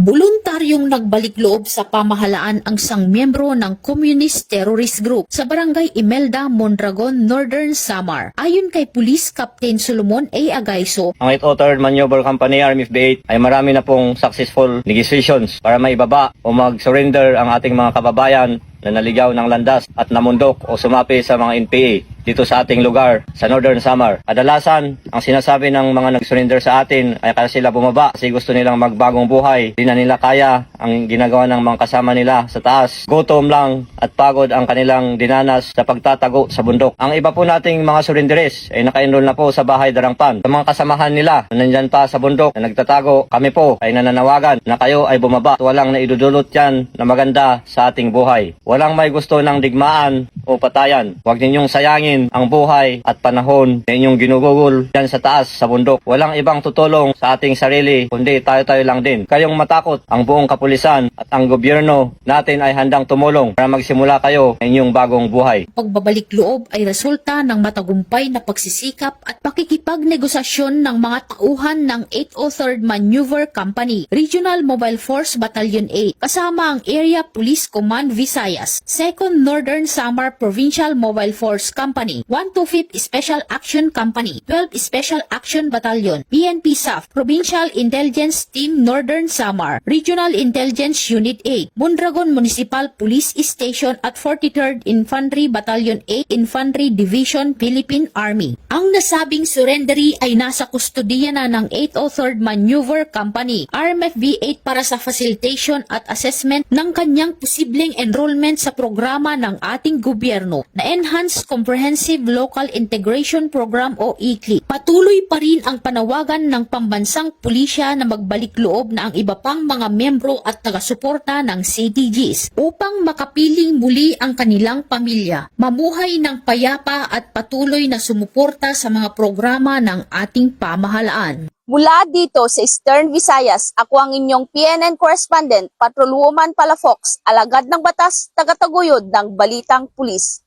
Voluntaryong nagbalik loob sa pamahalaan ang isang miyembro ng Communist Terrorist Group sa Barangay Imelda, Mondragon, Northern Samar. Ayon kay Police Captain Solomon A. Agaiso, Ang 8 Authored Maneuver Company Army of the 8 ay marami na pong successful negotiations para maibaba o mag-surrender ang ating mga kababayan na naligaw ng landas at namundok o sumapi sa mga NPA dito sa ating lugar sa Northern Samar. Kadalasan, ang sinasabi ng mga nag-surrender sa atin ay kaya sila bumaba kasi gusto nilang magbagong buhay. Di na nila kaya ang ginagawa ng mga kasama nila sa taas. Gutom lang at pagod ang kanilang dinanas sa pagtatago sa bundok. Ang iba po nating mga surrenderes ay naka-enroll na po sa bahay Darangpan. Sa mga kasamahan nila na nandyan pa sa bundok na nagtatago, kami po ay nananawagan na kayo ay bumaba. at Walang naidudulot yan na maganda sa ating buhay. Walang may gusto ng digmaan o patayan. Huwag ninyong sayangin ang buhay at panahon na inyong ginugugol dyan sa taas sa bundok. Walang ibang tutulong sa ating sarili kundi tayo-tayo lang din. Kayong matakot ang buong kapulisan at ang gobyerno natin ay handang tumulong para magsimula kayo ng inyong bagong buhay. pagbabalik loob ay resulta ng matagumpay na pagsisikap at pakikipagnegosasyon ng mga tauhan ng 803rd Maneuver Company, Regional Mobile Force Battalion 8, kasama ang Area Police Command Visayas, 2nd Northern Samar Provincial Mobile Force Company, 125th Special Action Company, 12th Special Action Battalion, PNP SAF, Provincial Intelligence Team Northern Samar, Regional Intelligence Unit 8, Mondragon Municipal Police Station at 43rd Infantry Battalion 8 Infantry Division Philippine Army. Ang nasabing surrendery ay nasa kustodiya na ng 803rd Maneuver Company, RMFB 8 para sa facilitation at assessment ng kanyang posibleng enrollment sa programa ng ating gobyerno na Enhanced Comprehensive Local Integration Program o ICLI. Patuloy pa rin ang panawagan ng pambansang pulisya na magbalik loob na ang iba pang mga membro at taga-suporta ng CTGs upang makapiling muli ang kanilang pamilya, mamuhay ng payapa at patuloy na sumuporta sa mga programa ng ating pamahalaan. Mula dito sa Eastern Visayas, ako ang inyong PNN correspondent, Patrolwoman Palafox, alagad ng batas, tagataguyod ng Balitang Pulis.